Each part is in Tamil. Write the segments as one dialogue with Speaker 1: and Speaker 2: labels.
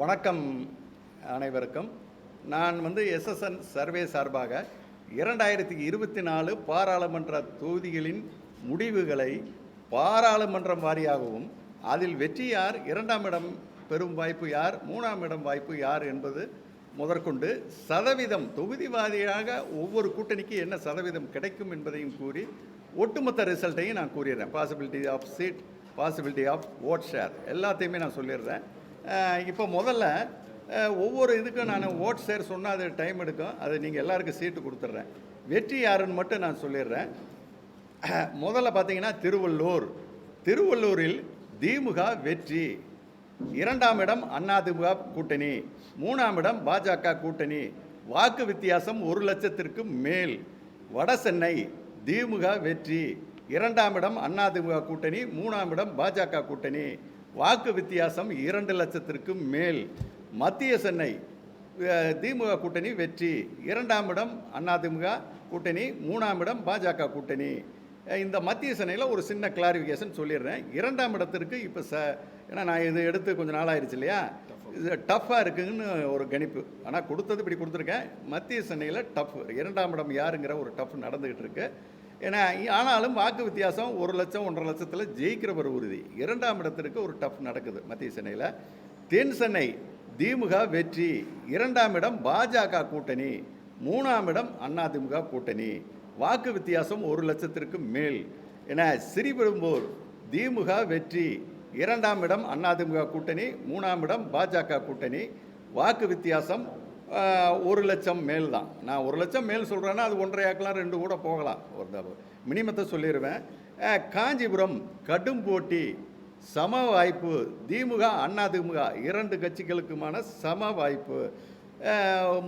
Speaker 1: வணக்கம் அனைவருக்கும். நான் வந்து எஸ்எஸ்என் சர்வே சார்பாக இரண்டாயிரத்தி இருபத்தி நாலு பாராளுமன்ற தொகுதிகளின் முடிவுகளை பாராளுமன்றம் வாரியாகவும் அதில் வெற்றி யார் இரண்டாம் இடம் பெறும் வாய்ப்பு யார் மூணாம் இடம் வாய்ப்பு யார் என்பது முதற்கொண்டு சதவீதம் தொகுதிவாரியாக ஒவ்வொரு கூட்டணிக்கு என்ன சதவீதம் கிடைக்கும் என்பதையும் கூறி ஒட்டுமொத்த ரிசல்ட்டையும் நான் கூறிடுறேன். Possibility of seat possibility of vote share எல்லாத்தையுமே நான் சொல்லிடுறேன். இப்போ முதல்ல ஒவ்வொரு இதுக்கும் நான் ஓட் சேர் சொன்னால் அது டைம் எடுக்கும். அது நீங்கள் எல்லாருக்கும் சீட்டு கொடுத்துட்றேன். வெற்றி யாருன்னு மட்டும் நான் சொல்லிடுறேன். முதல்ல பார்த்தீங்கன்னா திருவள்ளூர். திருவள்ளூரில் திமுக வெற்றி. இரண்டாம் இடம் அதிமுக கூட்டணி. மூணாம் இடம் பாஜக கூட்டணி. வாக்கு வித்தியாசம் ஒரு லட்சத்திற்கு மேல். வட சென்னை திமுக வெற்றி. இரண்டாம் இடம் அதிமுக கூட்டணி. மூணாம் இடம் பாஜக கூட்டணி. வாக்கு வித்தியாசம் இரண்டு லட்சத்திற்கு மேல். மத்திய சென்னை திமுக கூட்டணி வெற்றி. இரண்டாம் இடம் அதிமுக கூட்டணி மூணாம் இடம் பாஜக கூட்டணி. இந்த மத்திய சென்னையில் ஒரு சின்ன கிளாரிஃபிகேஷன் சொல்லிடுறேன். இரண்டாம் இடத்திற்கு இப்போ ச ஏன்னா நான் இது எடுத்து கொஞ்சம் நாளாயிருச்சு இல்லையா? இது டஃப்பாக இருக்குதுன்னு ஒரு கணிப்பு. ஆனால் கொடுத்தது இப்படி கொடுத்துருக்கேன். மத்திய சென்னையில் டஃப். இரண்டாம் இடம் யாருங்கிற ஒரு டஃப் நடந்துக்கிட்டு இருக்குது ஏன்னா ஆனாலும் வாக்கு வித்தியாசம் ஒரு லட்சம் ஒன்றரை லட்சத்தில் ஜெயிக்கிறவர் உறுதி. இரண்டாம் இடத்திற்கு ஒரு டஃப் நடக்குது மத்திய சென்னையில். தென் சென்னை திமுக வெற்றி. இரண்டாம் இடம் பாஜக கூட்டணி. மூணாம் இடம் அதிமுக கூட்டணி. வாக்கு வித்தியாசம் ஒரு லட்சத்திற்கு மேல். என ஸ்ரீபெரும்பூர் திமுக வெற்றி. இரண்டாம் இடம் அதிமுக கூட்டணி மூணாம் இடம் பாஜக கூட்டணி. வாக்கு வித்தியாசம் ஒரு லட்சம் மேல் தான். நான் ஒரு லட்சம் மேல் சொல்கிறேன்னா அது ஒன்றரை ஆக்கலாம் ரெண்டு கூட போகலாம். ஒரு மினிமத்தை சொல்லிடுவேன் காஞ்சிபுரம் கடும் போட்டி சம வாய்ப்பு திமுக அண்ணா திமுக இரண்டு கட்சிகளுக்குமான சம வாய்ப்பு.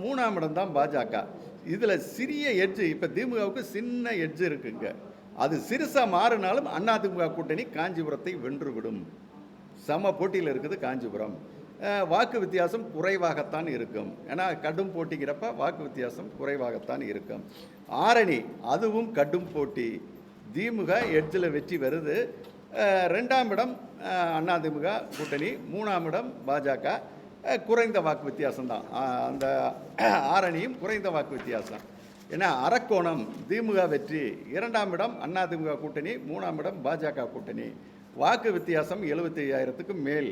Speaker 1: மூணாம் இடம் தான் பாஜக. இதில் சிறிய எட்ஜு இப்போ திமுகவுக்கு சின்ன எட்ஜு இருக்குங்க. அது சிறுசாக மாறினாலும் அதிமுக கூட்டணி காஞ்சிபுரத்தை வென்றுவிடும் சம போட்டியில் இருக்குது காஞ்சிபுரம். வாக்கு வித்தியாசம் குறைவாகத்தான் இருக்கும். ஏன்னா கடும் போட்டிங்கிறப்ப வாக்கு வித்தியாசம் குறைவாகத்தான் இருக்கும். ஆரணி அதுவும் கடும் போட்டி. திமுக எட்ஜில் வெற்றி வருது. ரெண்டாம் இடம் அதிமுக கூட்டணி. மூணாம் இடம் பாஜக. குறைந்த வாக்கு வித்தியாசம்தான். அந்த ஆரணியும் குறைந்த வாக்கு வித்தியாசம். ஏன்னா அரக்கோணம் திமுக வெற்றி. இரண்டாம் இடம் அதிமுக கூட்டணி. மூணாம் இடம் பாஜக கூட்டணி. வாக்கு வித்தியாசம் எழுபத்தி ஐயாயிரத்துக்கு மேல்.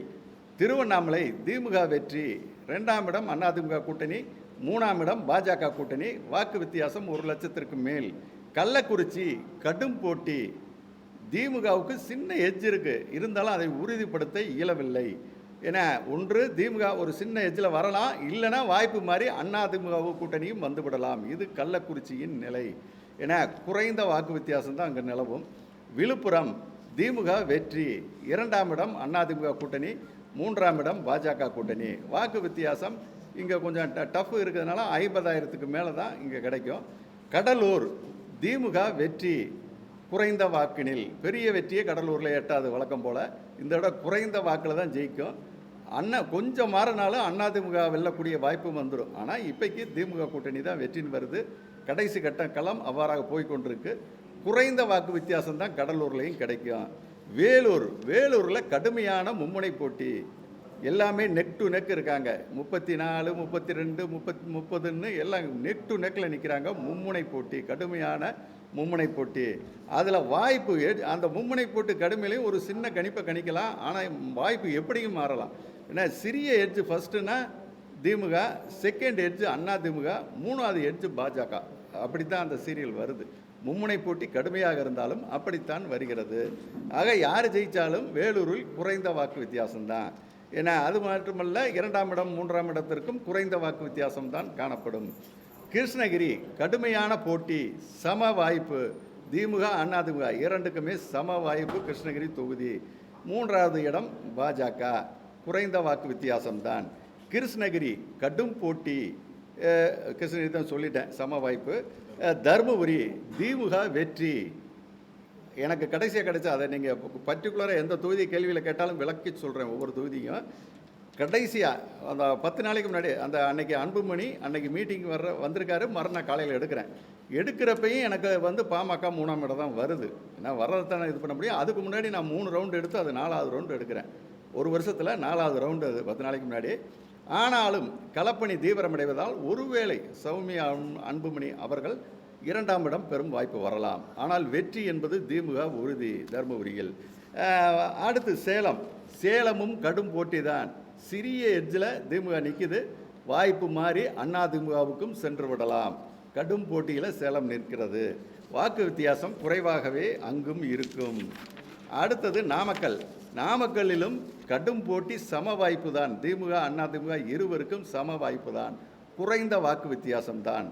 Speaker 1: திருவண்ணாமலை திமுக வெற்றி. ரெண்டாம் இடம் அதிமுக கூட்டணி மூணாம் இடம் பாஜக கூட்டணி. வாக்கு வித்தியாசம் ஒரு லட்சத்திற்கு மேல். கள்ளக்குறிச்சி கடும் போட்டி. திமுகவுக்கு சின்ன எஜ் இருக்குது இருந்தாலும் அதை உறுதிப்படுத்த இயலவில்லை. ஏன்னா ஒன்று திமுக ஒரு சின்ன எஜ்ஜில் வரலாம். இல்லைன்னா வாய்ப்பு மாதிரி அதிமுக கூட்டணியும் வந்துவிடலாம் இது கள்ளக்குறிச்சியின் நிலை. ஏன்னா குறைந்த வாக்கு வித்தியாசம் தான் அங்கே நிலவும். விழுப்புரம் திமுக வெற்றி. இரண்டாம் இடம் அதிமுக கூட்டணி. மூன்றாம் இடம் பாஜக கூட்டணி. வாக்கு வித்தியாசம் இங்கே கொஞ்சம் ட டஃப் இருக்கிறதுனால ஐம்பதாயிரத்துக்கு மேலே தான் இங்கே கிடைக்கும். கடலூர் திமுக வெற்றி. குறைந்த வாக்கினில். பெரிய வெற்றியே கடலூரில் எட்டாது வழக்கம் போல். இந்த இடம் குறைந்த வாக்கில் தான் ஜெயிக்கும். அண்ணா கொஞ்சம் மாறினாலும் அதிமுக வெல்லக்கூடிய வாய்ப்பும் வந்துடும் ஆனால் இப்போக்கி திமுக கூட்டணி தான் வெற்றின்னு வருது. கடைசி கட்டம் களம் அவ்வாறாக போய்கொண்டிருக்கு குறைந்த வாக்கு வித்தியாசம் தான் கடலூர்லேயும் கிடைக்கும். வேலூர் வேலூரில் கடுமையான மும்முனை போட்டி. எல்லாமே நெக் டு நெக் இருக்காங்க. முப்பத்தி நாலு முப்பத்தி ரெண்டு முப்பத் முப்பதுன்னு எல்லாம் நெக் டு நெக்கில் நிற்கிறாங்க மும்முனை போட்டி கடுமையான மும்முனை போட்டி. அதில் வாய்ப்பு அந்த மும்முனை போட்டு கடுமையிலையும் ஒரு சின்ன கணிப்பை கணிக்கலாம். ஆனால் வாய்ப்பு எப்படியும் மாறலாம். ஏன்னா சிறிய எட்ஜு ஃபஸ்ட்டுனா திமுக செகண்ட் எட்ஜு அண்ணா திமுக மூணாவது எட்ஜ் பாஜக. அப்படி தான் அந்த சீரியல் வருது. மும்முனை போட்டி கடுமையாக இருந்தாலும் அப்படித்தான் வருகிறது. ஆக யார் ஜெயித்தாலும் வேலூரில் குறைந்த வாக்கு வித்தியாசம்தான். ஏன்னா அது மட்டுமல்ல இரண்டாம் இடம் மூன்றாம் இடத்திற்கும் குறைந்த வாக்கு வித்தியாசம்தான் காணப்படும். கிருஷ்ணகிரி கடுமையான போட்டி சம வாய்ப்பு. திமுக அதிமுக இரண்டுக்குமே சம வாய்ப்பு கிருஷ்ணகிரி தொகுதி. மூன்றாவது இடம் பாஜக. குறைந்த வாக்கு வித்தியாசம்தான். கிருஷ்ணகிரி கடும் போட்டி. கிருஷ்ணகிரி தான் சொல்லிட்டேன் சம வாய்ப்பு. தருமபுரி திமுக வெற்றி. எனக்கு கடைசியாக கிடைச்சா அதை நீங்கள் பர்டிகுலராக எந்த தொகுதி கேள்வியில் கேட்டாலும் விளக்கி சொல்கிறேன் ஒவ்வொரு தொகுதியும். கடைசியாக அந்த பத்து நாளைக்கு முன்னாடி அந்த அன்னைக்கு அன்புமணி அன்னைக்கு மீட்டிங் வர்ற வந்திருக்காரு மறுநாள் காலையில் எடுக்கிறேன். எடுக்கிறப்பையும் எனக்கு வந்து பாமக மூணாம் இடம் தான் வருது. நான் வர்றதானே இது பண்ண முடியும். அதுக்கு முன்னாடி நான் மூணு ரவுண்டு எடுத்து அது நாலாவது ரவுண்டு எடுக்கிறேன். ஒரு வருஷத்தில் நாலாவது ரவுண்டு அது பத்து நாளைக்கு முன்னாடி. ஆனாலும் களப்பணி தீவிரமடைவதால் ஒருவேளை சௌமியா அன்- அன்புமணி அவர்கள் இரண்டாம் இடம் பெறும் வாய்ப்பு வரலாம். ஆனால் வெற்றி என்பது திமுக உறுதி தருமபுரியில். அடுத்து சேலம். சேலமும் கடும் போட்டி தான் சிறிய எட்ஜில் திமுக நிற்கிது வாய்ப்பு மாறி அண்ணா திமுகவுக்கும் சென்று விடலாம். கடும் போட்டியில் சேலம் நிற்கிறது. வாக்கு வித்தியாசம் குறைவாகவே அங்கும் இருக்கும். அடுத்தது நாமக்கல். நாமக்கல்லிலும் கடும் போட்டி சம வாய்ப்பு தான் திமுக அண்ணா திமுக இருவருக்கும் சம வாய்ப்பு தான் குறைந்த வாக்கு வித்தியாசம்தான்.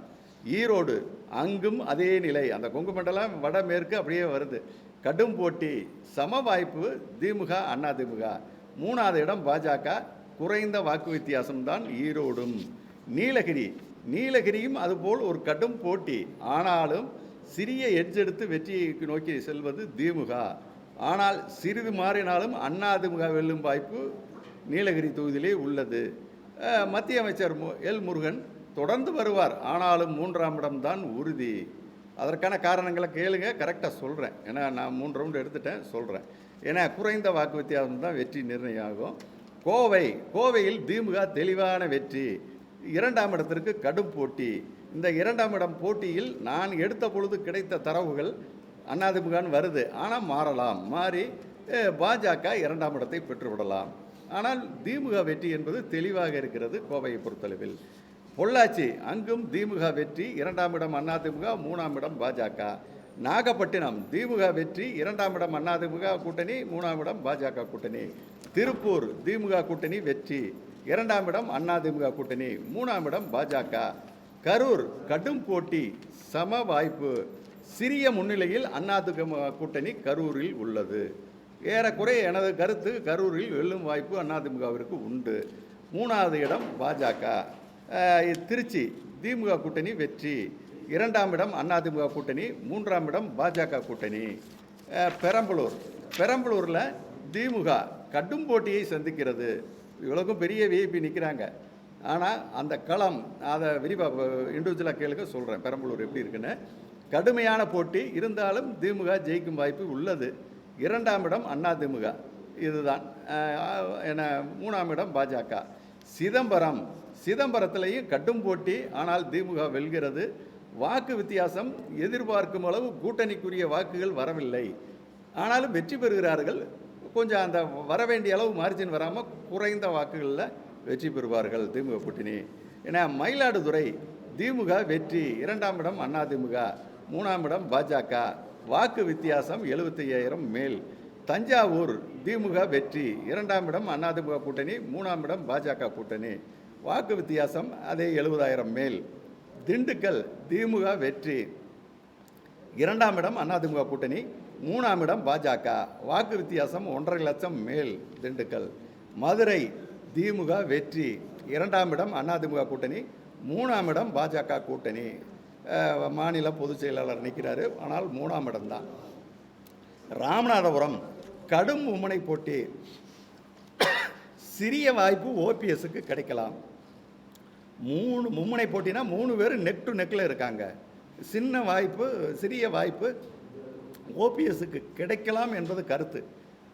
Speaker 1: ஈரோடு அங்கும் அதே நிலை. அந்த கொங்கு மண்டலம் வடமேற்கு அப்படியே வருது. கடும் போட்டி சம வாய்ப்பு திமுக அண்ணா திமுக. மூணாவது இடம் பாஜக. குறைந்த வாக்கு வித்தியாசம்தான் ஈரோடும். நீலகிரி நீலகிரியும் அதுபோல் ஒரு கடும் போட்டி. ஆனாலும் சிறிய எட்ஜ் எடுத்து வெற்றியை நோக்கி செல்வது திமுக. ஆனால் சிறிது மாறினாலும் அண்ணா திமுக வெல்லும் வாய்ப்பு நீலகிரி தொகுதியிலே உள்ளது. மத்திய அமைச்சர் மு- எல் முருகன் தொடர்ந்து வருவார். ஆனாலும் மூன்றாம் இடம்தான் உறுதி. அதற்கான காரணங்களை கேளுங்க. கரெக்டாக சொல்கிறேன் ஏன்னா நான் மூன்று ரவுண்டு எடுத்துட்டேன். சொல்கிறேன் ஏன்னா குறைந்த வாக்கு வித்தியாசம் தான் வெற்றி நிர்ணயம் ஆகும் கோவை கோவையில் திமுக தெளிவான வெற்றி. இரண்டாம் இடத்திற்கு கடும் போட்டி. இந்த இரண்டாம் இடம் போட்டியில் நான் எடுத்த பொழுது கிடைத்த தரவுகள் அதிமுகன்னு வருது. ஆனால் மாறலாம். மாறி பாஜக இரண்டாம் இடத்தை பெற்றுவிடலாம். ஆனால் திமுக வெற்றி என்பது தெளிவாக இருக்கிறது கோவையை பொறுத்தளவில். பொள்ளாச்சி அங்கும் திமுக வெற்றி இரண்டாம் இடம் அதிமுக மூணாம் இடம் பாஜக. நாகப்பட்டினம் திமுக வெற்றி இரண்டாம் இடம் அதிமுக கூட்டணி மூணாம் இடம் பாஜக கூட்டணி. திருப்பூர் திமுக கூட்டணி வெற்றி. இரண்டாம் இடம் அதிமுக கூட்டணி மூணாம் இடம் பாஜக. கரூர் கடும் போட்டி சம வாய்ப்பு. சிறிய முன்னிலையில் அதிமுக கூட்டணி கரூரில் உள்ளது. ஏறக்குறைய எனது கருத்து கரூரில் வெல்லும் வாய்ப்பு அதிமுகவிற்கு உண்டு. மூணாவது இடம் பாஜக. திருச்சி திமுக கூட்டணி வெற்றி. இரண்டாம் இடம் அதிமுக கூட்டணி மூன்றாம் இடம் பாஜக கூட்டணி. பெரம்பலூர். பெரம்பலூரில் திமுக கடும் போட்டியை சந்திக்கிறது. இவ்வளோக்கும் பெரிய விஐபி நிற்கிறாங்க ஆனால் அந்த களம் அதை விரிவாக இண்டிவிஜுவலாக கேளுக்க சொல்கிறேன் பெரம்பலூர் எப்படி இருக்குன்னு. கடுமையான போட்டி. இருந்தாலும் திமுக ஜெயிக்கும் வாய்ப்பு உள்ளது. இரண்டாம் இடம் அண்ணா திமுக. இதுதான். என என்ன மூணாம் இடம் பாஜக. சிதம்பரம். சிதம்பரத்திலையும் கடும் போட்டி. ஆனால் திமுக வெல்கிறது. வாக்கு வித்தியாசம் எதிர்பார்க்கும் அளவு கூட்டணிக்குரிய வாக்குகள் வரவில்லை. ஆனாலும் வெற்றி பெறுகிறார்கள். கொஞ்சம் அந்த வர வேண்டிய அளவு மார்ஜின் வராமல் குறைந்த வாக்குகளில் வெற்றி பெறுவார்கள் திமுக கூட்டணி. ஏன்னா மயிலாடுதுறை திமுக வெற்றி. இரண்டாம் இடம் அதிமுக மூணாம் இடம் பாஜக. வாக்கு வித்தியாசம் எழுபத்தையாயிரம் மேல். தஞ்சாவூர் திமுக வெற்றி. இரண்டாம் இடம் அதிமுக கூட்டணி மூணாம் இடம் பாஜக கூட்டணி. வாக்கு வித்தியாசம் அதே எழுபதாயிரம் மேல். திண்டுக்கல் திமுக வெற்றி. இரண்டாம் இடம் அதிமுக கூட்டணி மூணாம் இடம் பாஜக. வாக்கு வித்தியாசம் ஒன்றரை லட்சம் மேல் திண்டுக்கல். மதுரை திமுக வெற்றி. இரண்டாம் இடம் அதிமுக கூட்டணி மூணாம் இடம் பாஜக கூட்டணி. மாநில பொதுச் செயலாளர் நிற்கிறாரு ஆனால் மூணாம் இடம்தான் ராமநாதபுரம் கடும் உமனை போட்டி. சிறிய வாய்ப்பு ஓபிஎஸ்க்கு கிடைக்கலாம். மூணு மும்முனை போட்டினா மூணு பேர் நெக் டு நெக்கில் இருக்காங்க. சின்ன வாய்ப்பு சிறிய வாய்ப்பு ஓபிஎஸ்க்கு கிடைக்கலாம் என்பது கருத்து.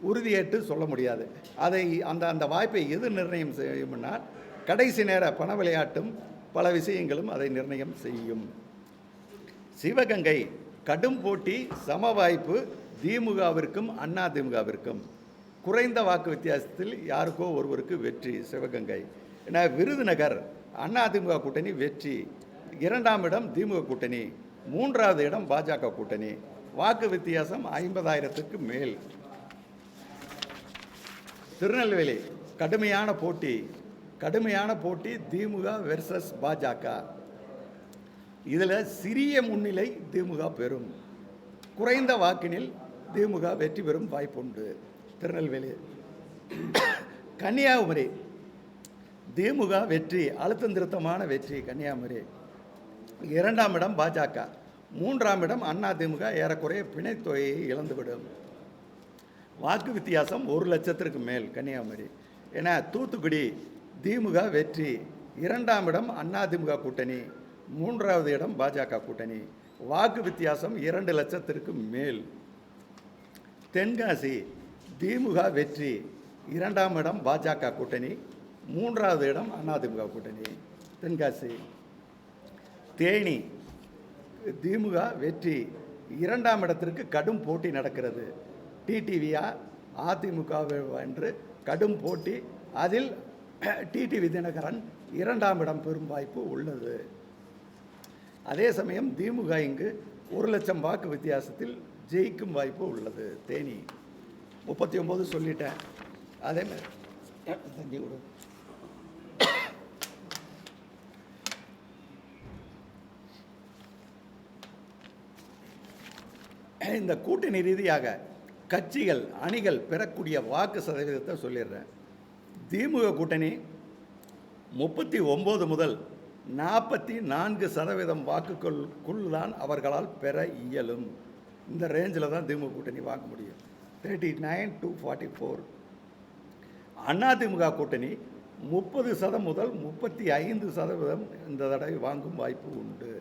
Speaker 1: உறுதியேற்று சொல்ல முடியாது. அதை அந்த அந்த வாய்ப்பை எது நிர்ணயம் செய்யும்னா கடைசி நேர பண விளையாட்டும் பல விஷயங்களும் அதை நிர்ணயம் செய்யும். சிவகங்கை கடும் போட்டி சம வாய்ப்பு திமுகவிற்கும் அண்ணா திமுகவிற்கும். குறைந்த வாக்கு வித்தியாசத்தில் யாருக்கோ ஒருவருக்கு வெற்றி சிவகங்கை. ஏன்னா விருதுநகர் அண்ணா திமுக கூட்டணி வெற்றி. இரண்டாம் இடம் திமுக கூட்டணி மூன்றாவது இடம் பாஜக கூட்டணி. வாக்கு வித்தியாசம் ஐம்பதாயிரத்துக்கு மேல். திருநெல்வேலி கடுமையான போட்டி. கடுமையான போட்டி திமுக வெர்சஸ் பாஜக. இதில் சிறிய முன்னிலை திமுக பெறும். குறைந்த வாக்கினில் திமுக வெற்றி பெறும் வாய்ப்புண்டு. திருநெல்வேலி. கன்னியாகுமரி. திமுக வெற்றி அழுத்தம் திருத்தமான வெற்றி கன்னியாகுமரி. இரண்டாம் இடம் பாஜக. மூன்றாம் இடம் அண்ணா திமுக ஏறக்குறைய பிணைத்தொகையை இழந்துவிடும். வாக்கு வித்தியாசம் ஒரு லட்சத்திற்கு மேல் கன்னியாகுமரி. ஏன்னா தூத்துக்குடி திமுக வெற்றி இரண்டாம் இடம் அதிமுக கூட்டணி. மூன்றாவது இடம் பாஜக கூட்டணி. வாக்கு வித்தியாசம் இரண்டு லட்சத்திற்கு மேல். தென்காசி திமுக வெற்றி. இரண்டாம் இடம் பாஜக கூட்டணி. மூன்றாவது இடம் அதிமுக கூட்டணி. தென்காசி தேனி திமுக வெற்றி. இரண்டாம் இடத்திற்கு கடும் போட்டி நடக்கிறது. டிடிவியா அதிமுக என்று கடும் போட்டி. அதில் டிடிவி தினகரன் இரண்டாம் இடம் பெறும் வாய்ப்பு உள்ளது. அதே சமயம் திமுக இங்கு ஒரு லட்சம் வாக்கு வித்தியாசத்தில் ஜெயிக்கும் வாய்ப்பு உள்ளது. தேனி முப்பத்தி ஒம்பது சொல்லிட்டேன். அதே மாதிரி. தண்ணி கொடு இந்த கூட்டணி ரீதியாக கட்சிகள் அணிகள் பெறக்கூடிய வாக்கு சதவீதத்தை சொல்லிடுறேன். திமுக கூட்டணி முப்பத்தி ஒம்பது முதல் நாற்பத்தி நான்கு சதவீதம் வாக்குகளுக்குள் தான் அவர்களால் பெற இயலும். இந்த ரேஞ்சில் தான் திமுக கூட்டணி வாங்க முடியும். Thirty nine to forty four ADMK கூட்டணி முப்பது சதம் முதல் முப்பத்தி ஐந்து சதவீதம் இந்த தடவை வாங்கும் வாய்ப்பு உண்டு.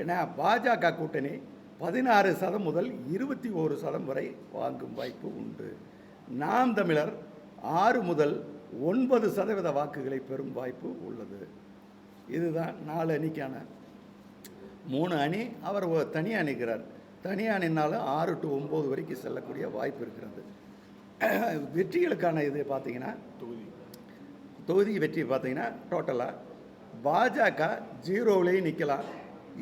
Speaker 1: ஏன்னா பாஜக கூட்டணி பதினாறு சதம் முதல் இருபத்தி ஓரு சதம் வரை வாங்கும் வாய்ப்பு உண்டு. நாம் தமிழர் ஆறு முதல் ஒன்பது சதவீத வாக்குகளை பெறும் வாய்ப்பு உள்ளது. இதுதான் நாலு அணிக்கான. மூணு அணி அவர் ஒ- தனியா நிற்கிறார் தனியா நின்னாலும் ஆறு டு ஒம்பது வரைக்கும் செல்லக்கூடிய வாய்ப்பு இருக்கிறது. வெற்றிகளுக்கான இது பார்த்தீங்கன்னா தொகுதி. வெற்றி பார்த்தீங்கன்னா டோட்டலாக பாஜக ஜீரோவிலையும் நிற்கலாம்.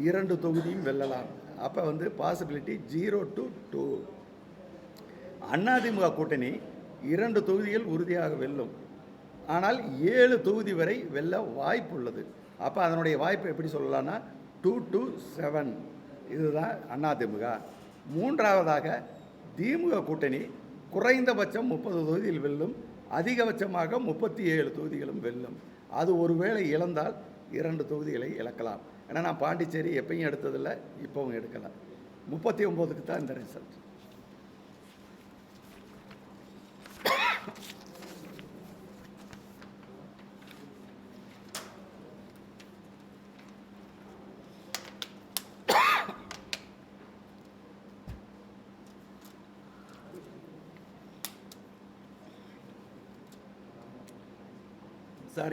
Speaker 1: இரண்டு தொகுதியும் வெல்லலாம். அப்போ வந்து possibility zero to two ADMK கூட்டணி இரண்டு தொகுதிகள் உறுதியாக வெல்லும். ஆனால் ஏழு தொகுதி வரை வெல்ல வாய்ப்பு உள்ளது அப்போ அதனுடைய வாய்ப்பு எப்படி சொல்லலாம்னா டூ டு செவன் இதுதான் அதிமுக மூன்றாவதாக திமுக கூட்டணி குறைந்தபட்சம் முப்பது தொகுதியில் வெல்லும் அதிகபட்சமாக முப்பத்தி ஏழு தொகுதிகளும் வெல்லும். அது ஒருவேளை இழந்தால் இரண்டு தொகுதிகளை இழக்கலாம். ஏன்னா நான் பாண்டிச்சேரி எப்பயும் எடுத்ததில்லை இப்போவும் எடுக்கலை முப்பத்தி ஒம்போதுக்கு தான் இந்த ரிசல்ட்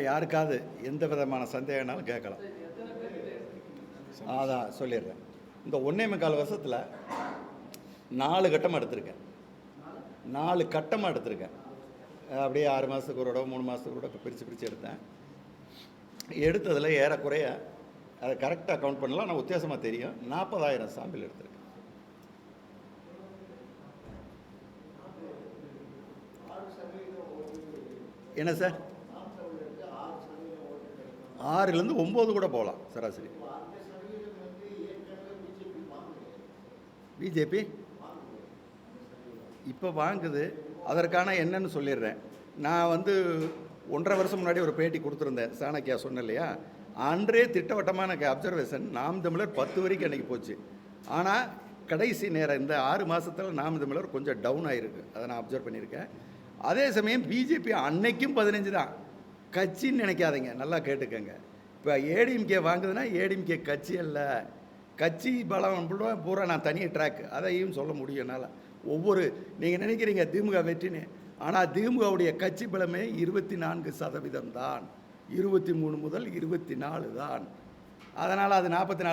Speaker 1: சார் யாருக்காவது எந்த விதமான சந்தேகம்னாலும் கேட்கலாம். அதான் சொல்லிடுறேன். இந்த ஒன்றே முக்கால் வருஷத்தில் நாலு கட்டமாக எடுத்திருக்கேன். நாலு கட்டமாக எடுத்திருக்கேன். அப்படியே ஆறு மாதத்துக்கு ஒரு தடவை மூணு மாதத்துக்கு ஒரு தடவை பிரித்து பிரித்து எடுத்தேன். எடுத்ததில் ஏறக்குறைய அதை கரெக்டாக கவுண்ட் பண்ணலாம். ஆனால் உத்தியாசமாக தெரியும். நாற்பதாயிரம் சாம்பிள் எடுத்திருக்கேன். என்ன சார்? ஆறுலேருந்து ஒம்பது கூட போகலாம் சராசரி. பிஜேபி இப்போ வாங்குது. அதற்கான என்னன்னு சொல்லிடுறேன். நான் வந்து ஒன்றரை வருஷம் முன்னாடி ஒரு பேட்டி கொடுத்துருந்தேன் சாணக்கியா சொன்னேன் இல்லையா? அன்றே திட்டவட்டமாக எனக்கு அப்சர்வேஷன் நாம் தமிழர் பத்து வரைக்கும் அன்றைக்கி போச்சு. ஆனால் கடைசி நேரம் இந்த ஆறு மாதத்தில் நாம் தமிழர் கொஞ்சம் டவுன் ஆகிருக்கு அதை நான் அப்சர்வ் பண்ணியிருக்கேன். அதே சமயம் பிஜேபி அன்னைக்கும் பதினஞ்சு தான். கட்சின்னு நினைக்காதீங்க. நல்லா கேட்டுக்கங்க. இப்போ ஏடிஎம்கே வாங்குதுன்னா ஏடிஎம்கே கட்சி அல்ல. கட்சி பலம் பூரா பூரா நான் தனி ட்ராக் அதையும் சொல்ல முடியும் என்னால். ஒவ்வொரு நீங்கள் நினைக்கிறீங்க திமுக வெற்றின்னு. ஆனால் திமுகவுடைய கட்சி பலமே இருபத்தி நான்கு சதவீதம் தான் இருபத்தி மூணு முதல் இருபத்தி நாலு தான். அதனால் அது நாற்பத்தி நாலு